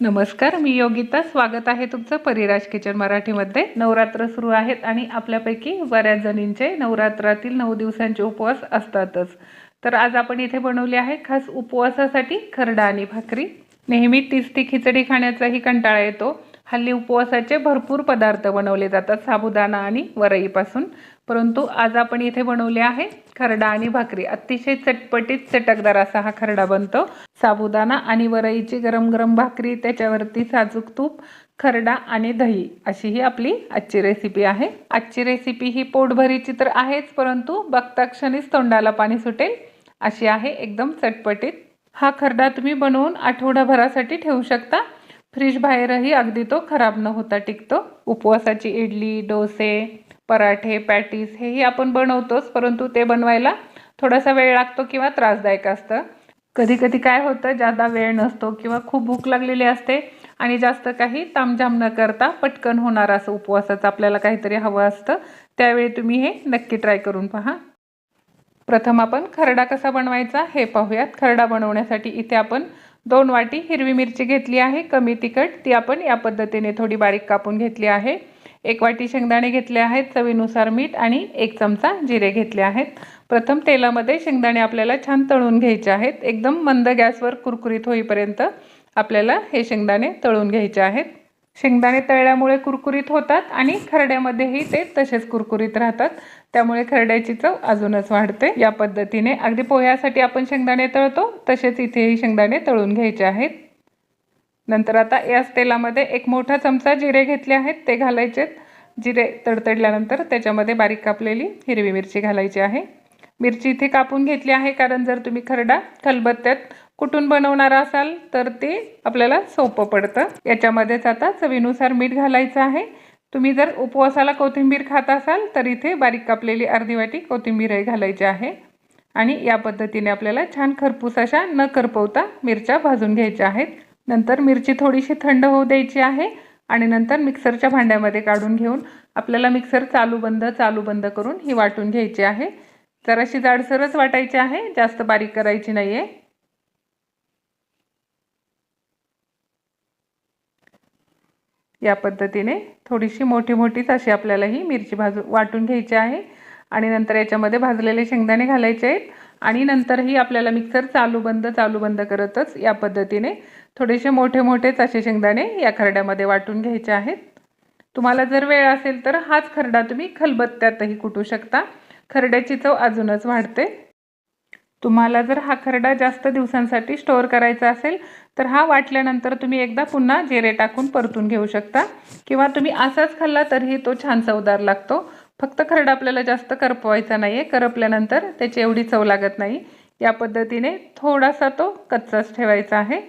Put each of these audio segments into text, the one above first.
नमस्कार मी योगिता. स्वागत आहे तुमचं परिराज किचन मराठीमध्ये. नवरात्र सुरू आहेत आणि आपल्यापैकी बऱ्याच जणींचे नवरात्रातील नऊ दिवसांचे उपवास असतातच. तर आज आपण इथे बनवले आहे खास उपवासासाठी खरडा आणि भाकरी. नेहमी तीच ती खिचडी खाण्याचाही कंटाळा येतो. हल्ली उपवासाचे भरपूर पदार्थ बनवले जातात साबुदाणा आणि वरईपासून. परंतु आज आपण इथे बनवले आहे खरडा आणि भाकरी. अतिशय चटपटीत चटकदार असा हा खरडा बनतो. साबुदाणा आणि वरईची गरम गरम भाकरी त्याच्यावरती साजूक तूप खरडा आणि दही अशी ही आपली आजची रेसिपी आहे. आजची रेसिपी ही पोटभरीची तर आहेच परंतु बघता क्षणीच तोंडाला पाणी सुटेल अशी आहे एकदम चटपटीत. हा खरडा तुम्ही बनवून आठवडाभरासाठी ठेवू शकता. फ्रीज बाहेरही अगदी तो खराब न होता टिकतो. उपवासाची इडली डोसे पराठे पॅटीस हेही आपण बनवतोच परंतु ते बनवायला थोडासा वेळ लागतो किंवा त्रासदायक असतं. कधी कधी काय होतं ज्यादा वेळ नसतो किंवा खूप भूक लागलेली असते आणि जास्त काही तामझाम न करता पटकन होणार असं उपवासाचं आपल्याला काहीतरी हवं असतं त्यावेळी तुम्ही हे नक्की ट्राय करून पहा. प्रथम आपण खरडा कसा बनवायचा हे पाहूयात. खरडा बनवण्यासाठी इथे आपण दोन वाटी हिरवी मिरची घेतली आहे कमी तिखट ती आपण या पद्धतीने थोडी बारीक कापून घेतली आहे. एक वाटी शेंगदाणे घेतले आहेत चवीनुसार मीठ आणि एक चमचा जिरे घेतले आहेत. प्रथम तेलामध्ये शेंगदाणे आपल्याला छान तळून घ्यायचे आहेत. एकदम मंद गॅसवर कुरकुरीत होईपर्यंत आपल्याला हे शेंगदाणे तळून घ्यायचे आहेत. शेंगदाणे तळल्यामुळे कुरकुरीत होतात आणि खरड्यामध्येही ते तसेच कुरकुरीत राहतात. त्यामुळे खरड्याची चव अजूनच वाढते. या पद्धतीने अगदी पोह्यासाठी आपण शेंगदाणे तळतो तसेच इथेही शेंगदाणे तळून घ्यायचे आहेत. नंतर आता याच तेलामध्ये एक मोठा चमचा जिरे घेतले आहेत ते घालायचेत जिरे तडतडल्यानंतर त्याच्यामध्ये बारीक कापलेली हिरवी मिरची घालायची आहे. मिरची इथे कापून घेतली आहे कारण जर तुम्ही खरडा खलबत्त्यात कुठून बनवणार असाल तर ते आपल्याला सोपं पडतं. याच्यामध्येच आता चवीनुसार मीठ घालायचं आहे. तुम्ही जर उपवासाला कोथिंबीर खात असाल तर इथे बारीक कापलेली अर्धी वाटी कोथिंबीरही घालायची आहे. आणि या पद्धतीने आपल्याला छान खरपूस अशा न करपवता मिरच्या भाजून घ्यायच्या आहेत. नंतर मिरची थोडीशी थंड होऊ द्यायची आहे आणि नंतर मिक्सरच्या भांड्यामध्ये काढून घेऊन आपल्याला मिक्सर चालू बंद चालू बंद करून ही वाटून घ्यायची आहे. जराशी जाडसरच वाटायची आहे जास्त बारीक करायची नाही आहे या पद्धतीने थोडीशी मोठी मोठीच अशी आपल्याला ही मिरची भाजू वाटून घ्यायची आहे. आणि नंतर याच्यामध्ये भाजलेले शेंगदाणे घालायचे आहेत. आणि नंतरही आपल्याला मिक्सर चालू बंद चालू बंद करतच या पद्धतीने थोडेसे मोठे मोठेच असे शेंगदाणे या खरड्यामध्ये वाटून घ्यायचे आहेत. तुम्हाला जर वेळ असेल तर हाच खरडा तुम्ही खलबत्त्यातही कुटू शकता. खरड्याची चव अजूनच वाढते. तुम्हाला जर हा खरडा जास्त दिवसांसाठी स्टोअर करायचा असेल तर हा वाटल्यानंतर तुम्ही एकदा पुन्हा जिरे टाकून परतून घेऊ शकता. किंवा तुम्ही असाच खाल्ला तरीही तो छान चवदार लागतो. फक्त खरडा आपल्याला जास्त करपवायचा नाही आहे करपल्यानंतर त्याची एवढी चव लागत नाही. या पद्धतीने थोडासा तो कच्चाच ठेवायचा आहे.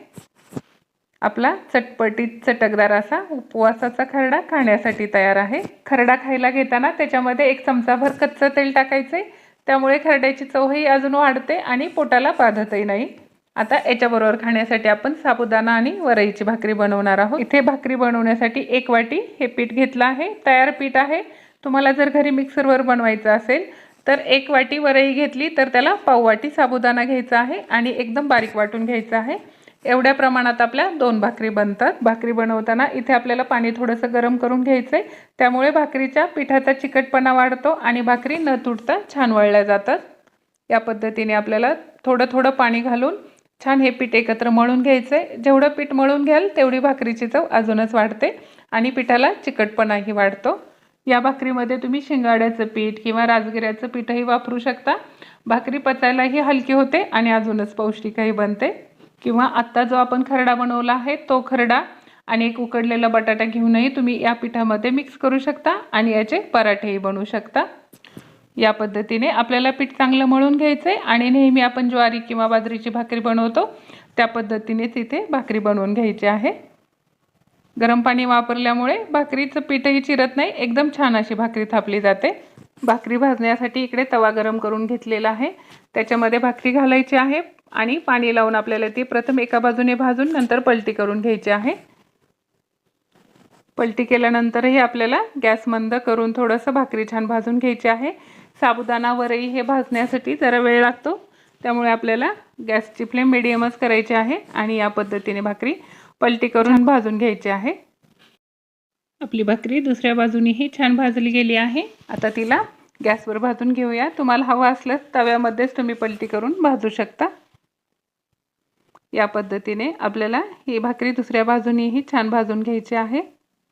आपला चटपटीत चटकदार असा उपवासाचा खरडा खाण्यासाठी तयार आहे. खरडा खायला घेताना त्याच्यामध्ये एक चमचाभर कच्चं तेल टाकायचे त्यामुळे खरड्याची चवही अजून वाढते आणि पोटाला बाधतही नाही. आता याच्याबरोबर खाण्यासाठी आपण साबुदाणा आणि वरईची भाकरी बनवणार आहोत. इथे भाकरी बनवण्यासाठी एक वाटी हे पीठ घेतलं आहे. तयार पीठ आहे. तुम्हाला जर घरी मिक्सरवर बनवायचं असेल तर एक वाटी वरई घेतली तर त्याला पाव वाटी साबुदाणा घ्यायचा आहे आणि एकदम बारीक वाटून घ्यायचं आहे. एवढ्या प्रमाणात आपल्या दोन भाकरी बनतात. भाकरी बनवताना इथे आपल्याला पाणी थोडंसं गरम करून घ्यायचं आहे त्यामुळे भाकरीच्या पिठाचा चिकटपणा वाढतो आणि भाकरी न तुटता छान वळल्या जातात. या पद्धतीने आपल्याला थोडं थोडं पाणी घालून छान हे पीठ एकत्र मळून घ्यायचं आहे जेवढं पीठ मळून घ्याल तेवढी भाकरीची चव अजूनच वाढते आणि पिठाला चिकटपणाही वाढतो. या भाकरीमध्ये तुम्ही शिंगाड्याचं पीठ किंवा राजगिऱ्याचं पीठही वापरू शकता. भाकरी पचायलाही हलकी होते आणि अजूनच पौष्टिकही बनते. किंवा आत्ता जो आपण खरडा बनवला आहे तो खरडा आणि एक उकडलेला बटाटा घेऊनही तुम्ही या पिठामध्ये मिक्स करू शकता आणि याचे पराठेही बनवू शकता. या पद्धतीने आपल्याला पीठ चांगलं मळून घ्यायचं आहे आणि नेहमी आपण ज्वारी किंवा बाजरीची भाकरी बनवतो त्या पद्धतीनेच इथे भाकरी बनवून घ्यायची आहे. गरम पाणी वापरल्यामुळे भाकरीचं पीठही चिरत नाही एकदम छान अशी भाकरी थापली जाते. भाकरी भाजण्यासाठी इकडे तवा गरम करून घेतलेला आहे. त्याच्यामध्ये भाकरी घालायची आहे. आणि पाणी लावून आपल्याला ती प्रथम एका बाजूने भाजून नंतर पलटी करून घ्यायची आहे. पलटी केल्यानंतरही आपल्याला गॅस मंद करून थोडंसं भाकरी छान भाजून घ्यायची आहे. साबुदाणावरही हे भाजण्यासाठी जरा वेळ लागतो. त्यामुळे आपल्याला गॅसची फ्लेम मिडियमच करायची आहे आणि या पद्धतीने भाकरी पलटी करून भाजून घ्यायची आहे. आपली भाकरी दुसऱ्या बाजूनीही छान भाजली गेली आहे. आता तिला गॅसवर भाजून घेऊया. तुम्हाला हवं असल्यास तव्यामध्येच तुम्ही पलटी करून भाजू शकता. या पद्धतीने आपल्याला ही भाकरी दुसऱ्या बाजूनीही छान भाजून घ्यायची आहे.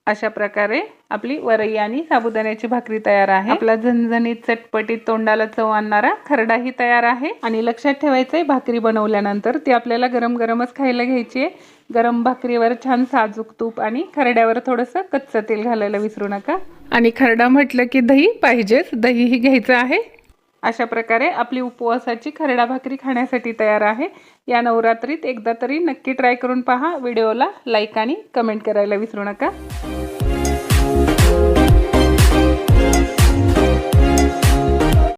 अशा प्रकारे आपली वरई आणि साबुदाण्याची भाकरी तयार आहे. आपला झणझणीत चटपटीत तोंडाला चव आणणारा खरडाही तयार आहे. आणि लक्षात ठेवायचंय भाकरी बनवल्यानंतर ती आपल्याला गरम गरमच खायला घ्यायची आहे. गरम भाकरीवर छान साजूक तूप आणि खरड्यावर थोडंसं कच्चं तेल घालायला विसरू नका. आणि खरडा म्हटलं की दही पाहिजेच. दहीही घ्यायचं आहे. अशा प्रकारे आपली उपवासाची खरडा भाकरी खाण्यासाठी तयार आहे. या नवरात्रीत एकदा तरी नक्की ट्राय करून पहा. व्हिडिओला लाईक आणि कमेंट करायला विसरू नका.